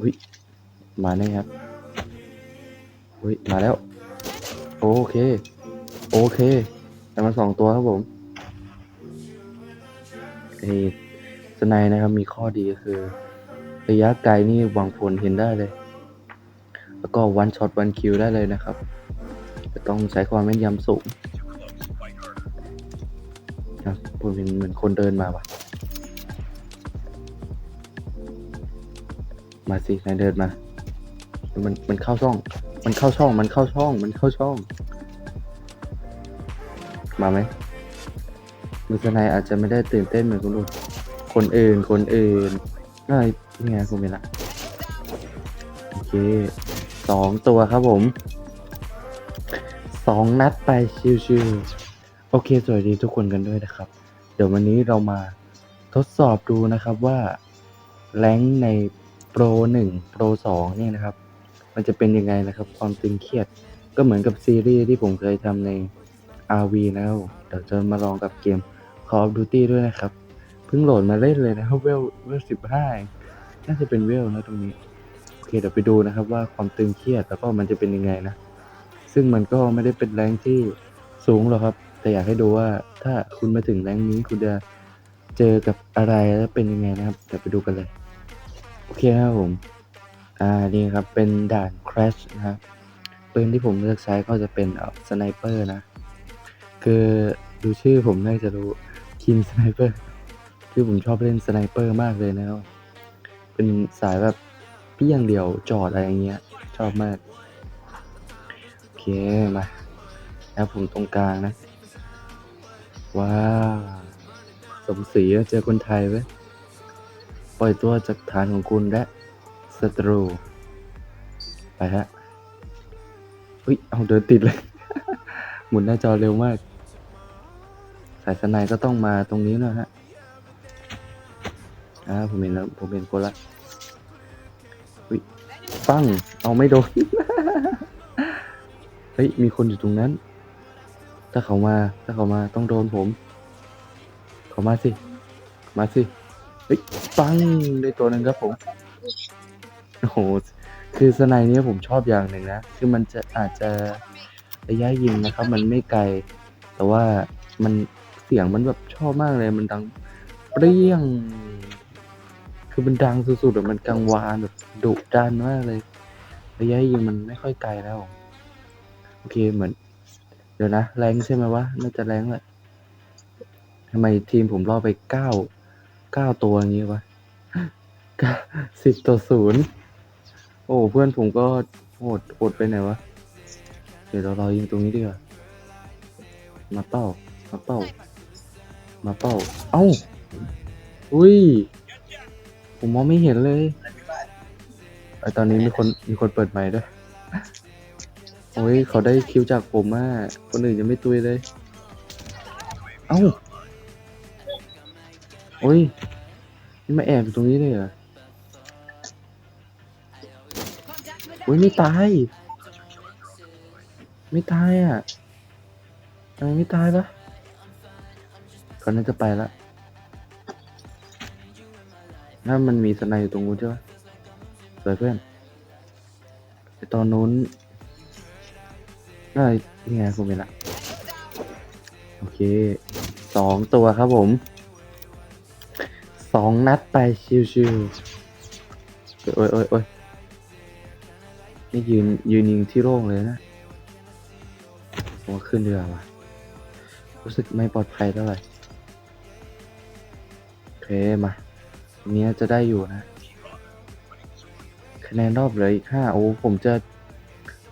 อุ้ยมาแน่ครับอุ้ยมาแล้ว โอเค โอเคแต่มาสองตัวครับผมไอ้สไนด์นะครับมีข้อดีก็คือ ระยะไกลนี่หวังผลเห็นได้เลย แล้วก็วันช็อตวันคิวได้เลยนะครับแต่ต้องใช้ความแม่นยำสูงนะผมเห็นเหมือนคนเดินมาว่ะ มาสินายเดินมา มันมันเข้าช่อง มันเข้าช่อง มันเข้าช่อง มันเข้าช่อง มาไหมมือสนายอาจจะไม่ได้ตื่นเต้นเหมือนคนอื่นคนอื่น คนอื่นน่านี่ไงผมเป็นละโอเคสองตัวครับผมสองนัดไปชิวๆโอเค สวัสดีทุกคนกันด้วยนะครับ เดี๋ยววันนี้เรามาทดสอบดูนะครับว่าแรงใน โปร1โปร2เนี่ยนะครับ มันจะเป็นยังไงนะครับ ความตึงเครียดก็เหมือนกับซีรีส์ที่ผมเคยทำใน RV นะครับเดี๋ยวจะมาลองกับเกม Call of Duty ด้วยนะครับ เพิ่งโหลดมาเล่นเลยนะครับเวลเวลสิบห้าน่าจะเป็นเวลนะตรงนี้ โอเคเดี๋ยวไปดูนะครับว่าความตึงเครียดแล้วก็มันจะเป็นยังไงนะ ซึ่งมันก็ไม่ได้เป็นแรงที่สูงหรอกครับ แต่อยากให้ดูว่าถ้าคุณมาถึงแรงนี้คุณจะเจอกับอะไรแล้วเป็นยังไงนะครับเดี๋ยวไปดูกันเลย โอเคครับผม อ่า นี่ครับ เป็นด่าน Crash นะครับปืนที่ผมเลือกใช้ก็จะเป็นสไนเปอร์นะ คือดูชื่อผมน่าจะรู้คินสไนเปอร์ คือผมชอบเล่นสไนเปอร์มากเลยนะครับ เป็นสายแบบพี่อย่างเดียวจอดอะไรอย่างเงี้ย ชอบมาก โอเค มา แล้วผมตรงกลางนะ ว้าว สมศรีเจอคนไทยไว้ ปล่อยตัวจากฐานของคุณและศัตรู ไปฮะอุ้ยเอาเดินติดเลย หมุนหน้าจอเร็วมาก สายสนายก็ต้องมาตรงนี้นะฮะอ่าผมเห็นแล้ว ผมเห็นคนละอุ้ยปั้ง เอาไม่โดน เฮ้ย มีคนอยู่ตรงนั้น ถ้าเขามา ถ้าเขามาต้องโดนผม เขามาสิ มาสิ เฮ้ยปังได้ตัวหนึ่งครับผมโอ้โหคือสไนด์เนี้ยผมชอบอย่างหนึ่งนะคือมันจะอาจจะระยะยิงนะครับ มันไม่ไกล แต่ว่ามันเสียงมันแบบชอบมากเลย มันดังเปรี้ยง คือมันดังสุดๆอะมันกังวานแบบดุดันมากเลย ระยะยิงมันไม่ค่อยไกลแล้ว โอเคเหมือน เดี๋ยวนะ แรงใช่ไหมวะน่าจะแรงแหละทำไมทีมผมรอไปเก้า เก้าตัวอย่างงี้วะสิบต่อศูนย์โอ้เพื่อนผมก็โหดโหดไปไหนวะ เดี๋ยวเรารอยิงตรงนี้ดีกว่ามาเป้า มาเป้า มาเป้า เอ้า อุ้ย ผมมองไม่เห็นเลยไอตอนนี้มีคนมีคนเปิดไมค์ด้วย โอ้ย เขาได้คิวจากผมอะคนอื่นยังไม่ตุยเลย เอ้า โอ้ยนี่มาแอบอยู่ตรงนี้เลยเหรอโอ้ยไม่ตาย ไม่ตายอะทำไมไม่ตายปะเขาน่าจะไปละถ้ามันมีสไนด์อยู่ตรงนู้นใช่ปะสวยเพื่อนไอตอนนู้นน่านี่ไงผมเห็นละ โอเค สองตัวครับผม สองนัดไปชิวๆโอ้ยโอ้ยโอ้ยนี่ยืนยืนยิงที่โล่งเลยนะผมขึ้นเรือว่ะ รู้สึกไม่ปลอดภัยเท่าไหร่โอเคมาตรงนี้จะได้อยู่นะ คะแนนรอบเหลืออีกห้าโอ้ผมจะ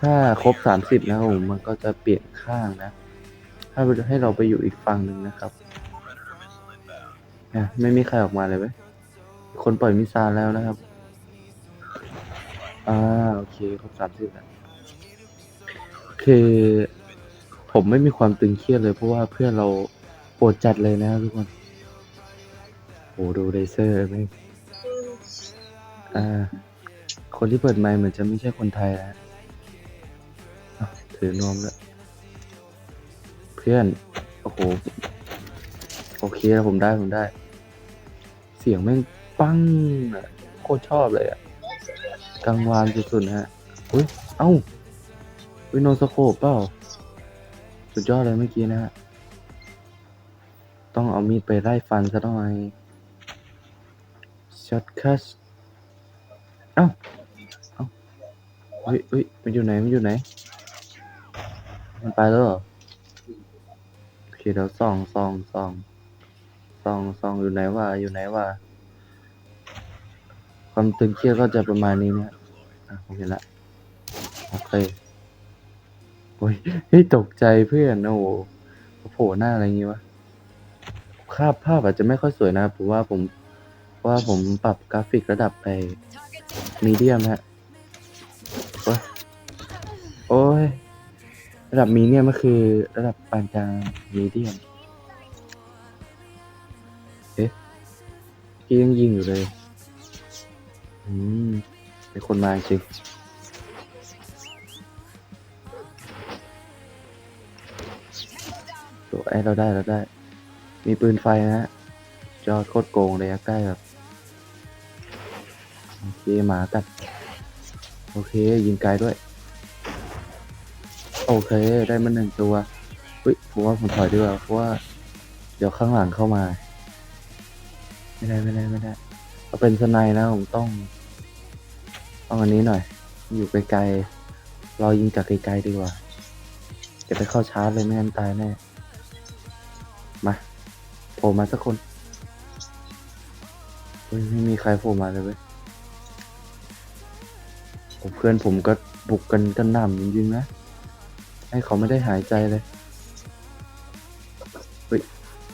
ถ้าครบสามสิบนะผมมันก็จะเปลี่ยนข้างนะ ถ้าให้เราไปอยู่อีกฝั่งหนึ่งนะครับ อะไม่มีใครออกมาเลยเว้ยคนปล่อยมิซาแล้วนะครับ อ่าโอเคครบสามสิบแล้วคือผมไม่มีความตึงเครียดเลยเพราะว่าเพื่อนเราปรดจัดเลยนะครับทุกคน โอ้ดูเลเซอร์ไหมอ่า คนที่เปิดไมค์เหมือนจะไม่ใช่คนไทยนะอ้วถือนวมแล้วเพื่อน โอ้โห โอเคแล้วผมได้ ผมได้ เสียงแม่งปังอะโคตรชอบเลยอะกลางวานสุดๆนะฮะอุ้ย เอ้าอุ้ยโนสโคปเปล่า สุดยอดเลยเมื่อกี้นะฮะ ต้องเอามีดไปไล่ฟันซะหน่อยช็อตคัสเอ้า เอ้าเฮ้ยเฮ้ยมันอยู่ไหน มันอยู่ไหน มันไปแล้วเหรอโอเคเดี๋ยวส่องส่องส่อง ส่องส่องอยู่ไหนวะอยู่ไหนวะความตึงเครียดก็จะประมาณนี้เนี่ยอะผมเห็นละโอเคโอ้ยเฮ้ยตกใจเพื่อนโอ้โหโผล่หน้าอะไรอย่างงี้วะภาพภาพอาจจะไม่ค่อยสวยนะผมว่าผมว่าผมปรับกราฟิกระดับไปมีเดียมฮะโอ้ยโอ้ยระดับมีเนี่ยมันคือระดับปานกลางมีเดียม พี่ยังยิงอยู่เลย อืมเป็นคนมาจริงตัวไอ้เราได้เราได้ มีปืนไฟนะฮะ จอดโคตรโกงระยะใกล้แบบโอเคหมากัด โอเค ยิงไกลด้วย โอเค ได้มาหนึ่งตัวเฮ้ยผมว่าผมถอยดีกว่าเพราะว่า เดี๋ยวข้างหลังเข้ามา ไม่ได้ไม่ได้ไม่ได้เอาเป็นสไนด์นะผมต้องต้องอันนี้หน่อย อยู่ไกลๆรอยิงจากไกลๆดีกว่าจะไปเข้าชาร์จเลยไม่งั้นตายแน่มาโผล่มาสักคนไม่มีใครโผล่มาเลยเว้ยผมเพื่อนผมก็บุกกันกันหน่ำจริงๆนะ ให้เขาไม่ได้หายใจเลย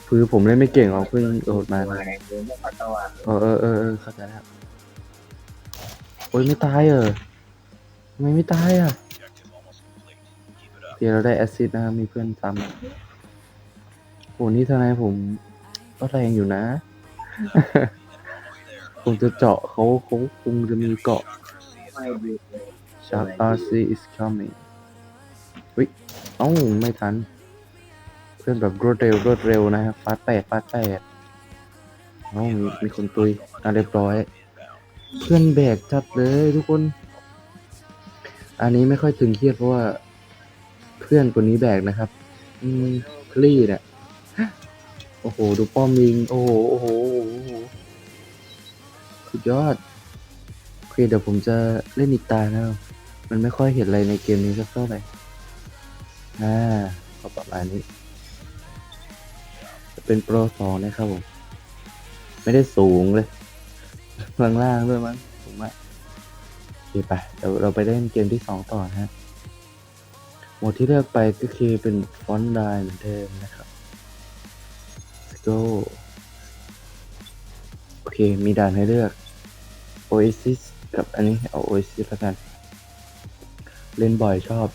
คือผมเล่นไม่เก่งหรอกเพิ่งโดดมานะเออเออเออเออเข้าใจแล้วโอ้ยไม่ตายเออทำไมไม่ตายอะเดี๋ยวเราได้แอสซิดนะครับมีเพื่อนซ้ำโหนี่ทนายผมก็แรงอยู่นะผมจะเจาะเขาเขาคงจะมีเกาะ Shark RC is coming เฮ้ยเอ้าไม่ทัน เพื่อนแบบรวดเร็วรวดเร็วนะครับฟาดแปดฟาดแปดเอ้ามีมีคนตุยอะเรียบร้อย เพื่อนแบกจัดเลยทุกคน อันนี้ไม่ค่อยตึงเครียดเพราะว่า เพื่อนคนนี้แบกนะครับ อืมคลี่เนี่ยโอ้โห ดูป้อมยิง โอ้โหโอ้โหโอ้โหสุดยอดโอเคเดี๋ยวผมจะเล่นอีกตานะครับมันไม่ค่อยเห็นอะไรในเกมนี้สักเท่าไหร่อ่าก็ประมาณนี้ เป็นโปรสองนะครับผม ไม่ได้สูงเลยล่างๆด้วยมั้งผมว่าโอเคไปเดี๋ยวเราไปเล่นเกมที่สองต่อนะฮะหมดที่เลือกไปก็คือเป็นฟอนต์ไดเหมือนเดิมนะครับ Let's go โอเค มีด่านให้เลือก Oasis กับอันนี้เอา Oasis แล้วกัน เล่นบ่อยชอบ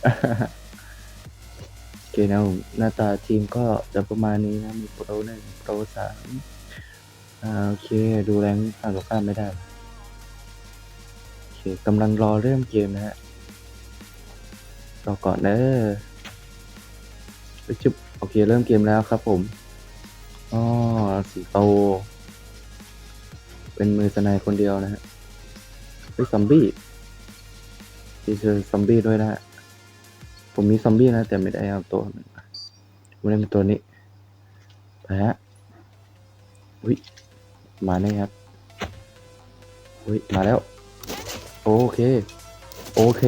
เคนะผมหน้าตาทีมก็จะประมาณนี้นะ มีโปรหนึ่งโปรสามอ่าโอเค ดูแรงฝั่งตรงข้ามไม่ได้ โอเคกำลังรอเริ่มเกมนะฮะ รอก่อนเนอะไปจุบโอเค เริ่มเกมแล้วครับผมอ๋อสีโต เป็นมือสไนายคนเดียวนะฮะเฮ้ยซอมบี้มีเจอซอมบี้ด้วยนะฮะ ผมมีซอมบี้นะ แต่ไม่ได้เอาตัวมันมาผมเล่นเป็นตัวนี้ไปฮะอุ้ยมาแน่ครับอุ้ยมาแล้ว โอเค โอเค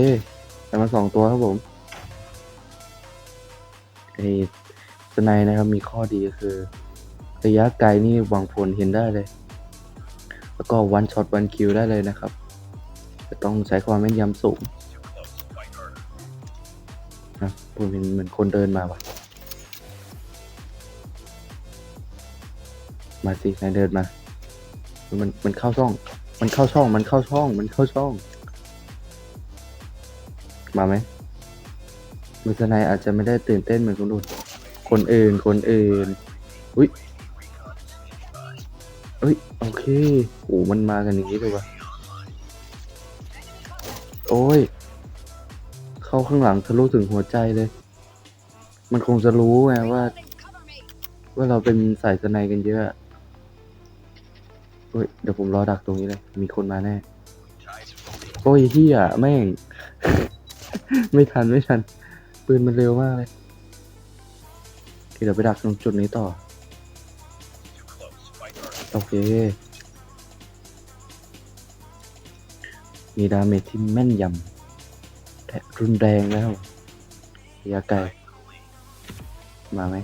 แต่มาสองตัวครับผมไอ้สไนด์นะครับมีข้อดีก็คือ ระยะไกลนี่หวังผลเห็นได้เลย แล้วก็วันช็อตวันคิวได้เลยนะครับ จะต้องใช้ความแม่นยำสูง ผมเห็นเหมือนคนเดินมาว่ะ มาสินายเดินมา มันมันเข้าช่อง มันเข้าช่อง มันเข้าช่อง มันเข้าช่อง มาไหมมือสนายอาจจะไม่ได้ตื่นเต้นเหมือนคนอื่น คนอื่น คนอื่น อุ้ยเอ้ย โอเคโหมันมากันอย่างนี้เลยวะโอ้ย เข้าข้างหลังทะลุถึงหัวใจเลย มันคงจะรู้ไงว่า ว่าเราเป็นสายสนายกันเยอะเฮ้ยเดี๋ยวผมรอดักตรงนี้เลย มีคนมาแน่ โอ้ยเฮียแม่ง ไม่ทันไม่ทัน ปืนมันเร็วมากเลยเดี๋ยวไปดักตรงจุดนี้ต่อ โอเค มีดาเมจที่แม่นยำ รุนแรงแล้วะยะไกลมาไหม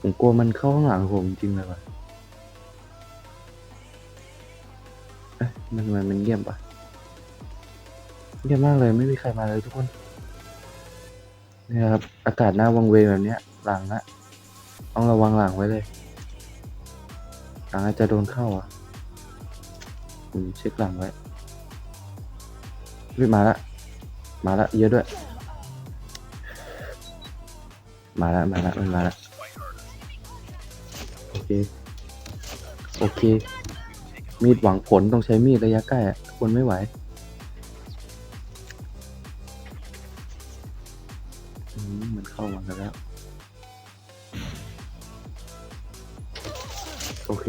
ผมกลัวมันเข้าข้างหลังผมจริงเลยว่ะเอ๊ะมันมันมันเงียบปะเงียบมากเลยไม่มีใครมาเลยทุกคนนี่ครับ อากาศหน้าวังเวงแบบเนี้ย หลังอะต้องระวังหลังไว้เลย หลังอาจจะโดนเข้าอะผมเช็คหลังไว้รีบมาละ มาละเยอะด้วย มาละมาละมันมาละโอเค โอเค มีดหวังผลต้องใช้มีดระยะใกล้อะคนไม่ไหวมันเข้ามากันแล้ว โอเค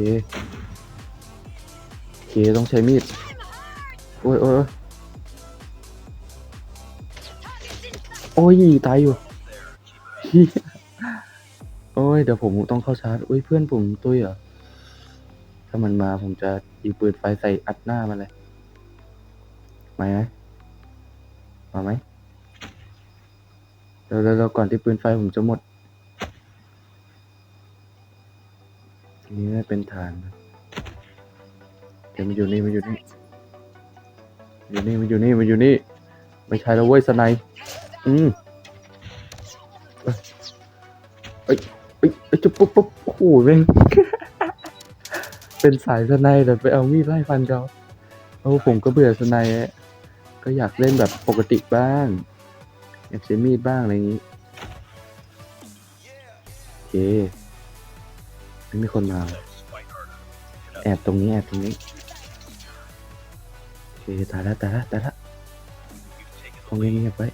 โอเค ต้องใช้มีด โอ้ยโอ้ย โอ้ยโอ้ยตายอยู่โอ้ยเดี๋ยวผมต้องเข้าชาร์จอุ้ยเพื่อนผมตุ้ยเหรอถ้ามันมาผมจะยิงปืนไฟใส่อัดหน้ามันเลยมาไหมมาไหมเดี๋ยวเดี๋ยวเดี๋ยวก่อนที่ปืนไฟผมจะหมดนี้ไม่เป็นฐานนะเดี๋ยวมันอยู่นี่มันอยู่นี่อยู่นี่มันอยู่นี่มันอยู่นี่ ไม่ใช่แล้วเว้ยสไน อืมเอ้ยเอ้ยเอ้ยจุ๊บปุ๊บปุ๊บโอ้โหแม่ง เป็นสายสไนป์แต่ไปเอามีดไล่ฟันเขาโอ้ผมก็เบื่อสไนป์อะก็อยากเล่นแบบปกติบ้าง อยากใช้มีดบ้างอะไรอย่างนี้โอเคไม่มีคนมา แอบตรงนี้แอบตรงนี้โอเคตายแล้วตายแล้วตายแล้วคงเงียบๆไว้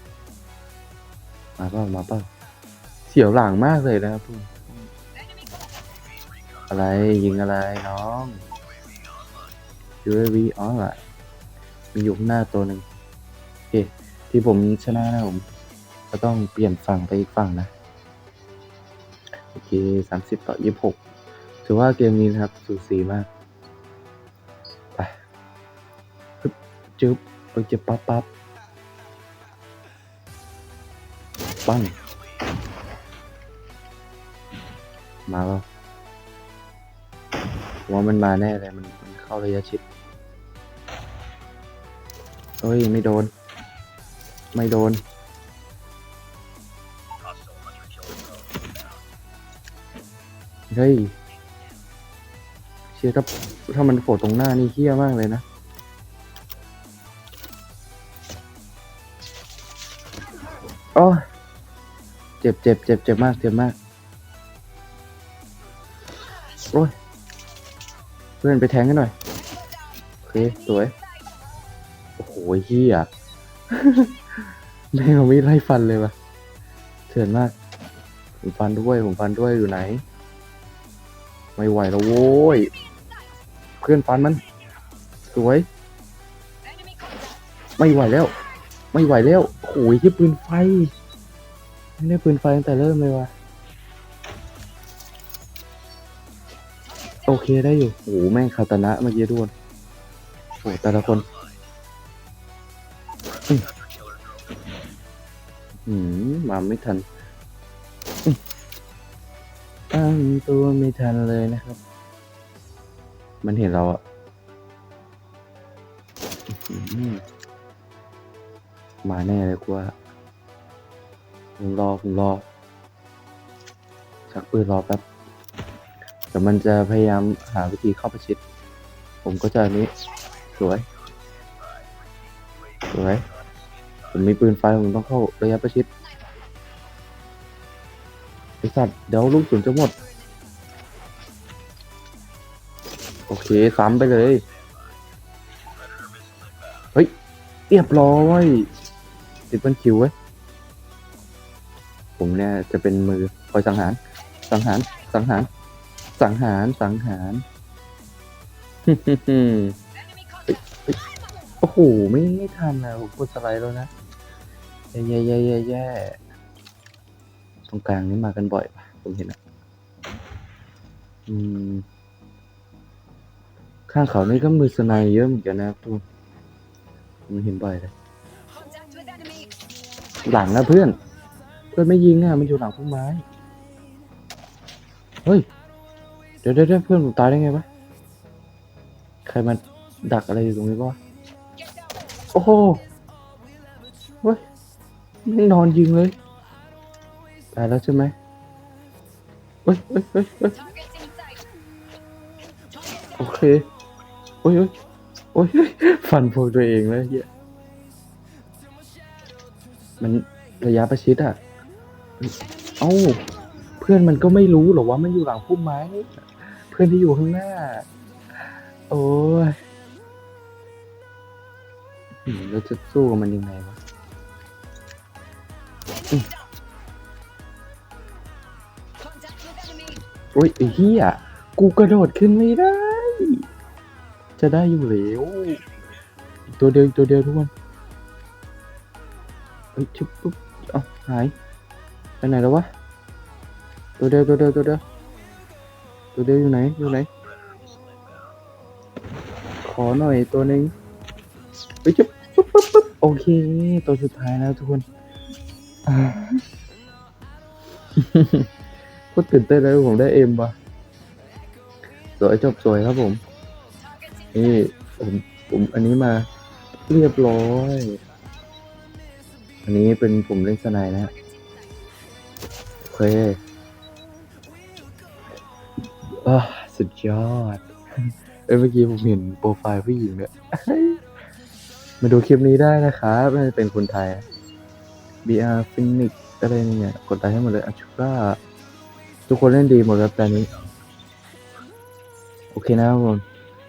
มาเปล่ามาเปล่าเสียวหลังมากเลยนะครับทุกคนอะไรยิงอะไรน้อง UAV อ๋อเหรมีอยู่ข้างหน้าตัวหนึ่งโอเค ที่ผมชนะนะผม ก็ต้องเปลี่ยนฝั่งไปอีกฝั่งนะ โอเคสามสิบต่อยี่สิบหกถือว่าเกมนี้นะครับ สูสีมาก ไปฮึบจึ๊บเออจะปั๊บปั๊บ ปังมาแล้วว่ามันมาแน่เลยมันมันเข้าระยะชิดเอ้ย ไม่โดน ไม่โดน เฮ้ย เชียร์ถ้าถ้ามันโผล่ตรงหน้านี่เฮี้ยมากเลยนะ โอ้ เจ็บเจ็บเจ็บเจ็บมากเจ็บมากโอ้ยเพื่อนไปแทงกันหน่อยโอเคสวยโอ้โหเฮี้ยแม่งเอามีดไล่ฟันเลยวะเถื่อนมากผมฟันด้วยผมฟันด้วยอยู่ไหน ไม่ไหวแล้วโว้ยเพื่อนฟันมัน สวย ไม่ไหวแล้ว ไม่ไหวแล้วโอ้ยที่ปืนไฟ ไม่ได้ปืนไฟตั้งแต่เริ่มเลยว่ะ โอเคได้อยู่โอ้โหแม่งคาตานะเมื่อกี้ทุกคนโอ้โหแต่ละคนอืมอืมมาไม่ทันอืมตั้งตัวไม่ทันเลยนะครับ มันเห็นเราอะอื้อหือมาแน่เลยกูว่า ผมรอผมรอชักปืนรอแป๊บเดี๋ยวมันจะพยายามหาวิธีเข้าประชิด ผมก็จะอันนี้ สวย สวย ผมมีปืนไฟผมต้องเข้าระยะประชิดไอสัตว์เดี๋ยวลูกสุนจะหมด โอเคซ้ำไปเลย เฮ้ยเรียบร้อยติดบันคิวไว้ ผมเนี่ยจะเป็นมือคอยสังหาร สังหาร สังหาร สังหาร สังหารฮึ่มฮึ่มโอ้โห ไม่ไม่ทันนะผมกดสไลด์แล้วนะแย่แย่แย่แย่แย่ตรงกลางนี่มากันบ่อยปะผมเห็นอะอืม ข้างเขานี่ก็มือสไนเยอะเหมือนกันนะครับทุกผมเห็นบ่อยเลย หลังนะเพื่อน เพื่อนไม่ยิงอะมันอยู่หลังพุ่มไม้เฮ้ยเดี๋ยวเดี๋ยวเพื่อนผมตายได้ไงวะใครมาดักอะไรอยู่ตรงนี้วะโอ้โหเฮ้ยไม่นอนยิงเลยตายแล้วใช่ไหมเฮ้ยเฮ้ยเฮ้ยเฮ้ยโอเคโอ้ยโอ้ยโอ้ยฟันพวกตัวเองเลยเฮียมันระยะประชิดอะ เอ้า เพื่อนมันก็ไม่รู้หรอว่ามันอยู่หลังพุ่มไม้ เพื่อนที่อยู่ข้างหน้า โอ้ยอืมเราจะสู้กับมันยังไงวะโอ้ยไอ้เหี้ยกูกระโดดขึ้นไม่ได้ จะได้อยู่แล้วตัวเดียวตัวเดียวทุกคนเอ้ยชิบปุ๊บเอ้าหาย ไปไหนแล้ววะ ตัวเดียวตัวเดียวตัวเดียวตัวเดียวอยู่ไหนอยู่ไหน ขอหน่อยตัวหนึ่งไปชิบปุ๊บปุ๊บปุ๊บโอเค ตัวสุดท้ายแล้วทุกคนอ่าโคตรตื่นเต้นเลยผมได้เอ็มว่ะสวยจบสวยครับผม นี่ผมผมอันนี้มาเรียบร้อย อันนี้เป็นผมเล่นสไนด์นะฮะ เคอสุดยอด เอ้ยเมื่อกี้ผมเห็นโปรไฟล์ผู้หญิงเนี่ยมาดูคลิปนี้ได้นะครับเป็นคนไทย BR Phoenix อะไรเนี่ยกดไลค์ให้หมดเลยอชุก้าทุกคนเล่นดีหมดครับแต่นี้ โอเคนะครับผม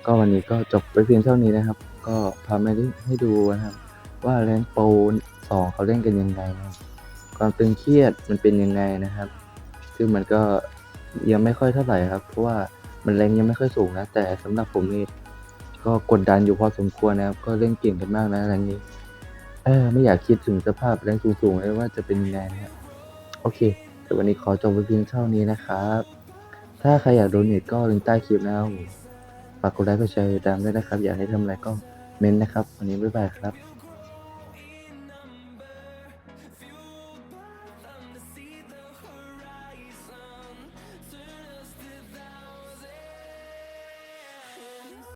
ก็วันนี้ก็จบไปเพียงเท่านี้นะครับ ก็พามาให้ดูนะครับ ว่าแรงโปรสองเขาเล่นกันยังไงนะครับ ความตึงเครียดมันเป็นยังไงนะครับ ซึ่งมันก็ยังไม่ค่อยเท่าไหร่ครับ เพราะว่ามันแรงยังไม่ค่อยสูงนะ แต่สำหรับผมนี่ก็กดดันอยู่พอสมควรนะครับ ก็เล่นเก่งกันมากนะแรงนี้ เออไม่อยากคิดถึงสภาพแรงสูงๆเลยว่าจะเป็นยังไงนะโอเคแต่วันนี้ขอจบไปเพียงเท่านี้นะครับ ถ้าใครอยากโดนเนทก็ลิงก์ใต้คลิปนะครับฝากกดไลค์กดแชร์ติดตามด้วยนะครับ อยากให้ทำอะไรก็เม้นต์นะครับ วันนี้บ๊ายบายครับ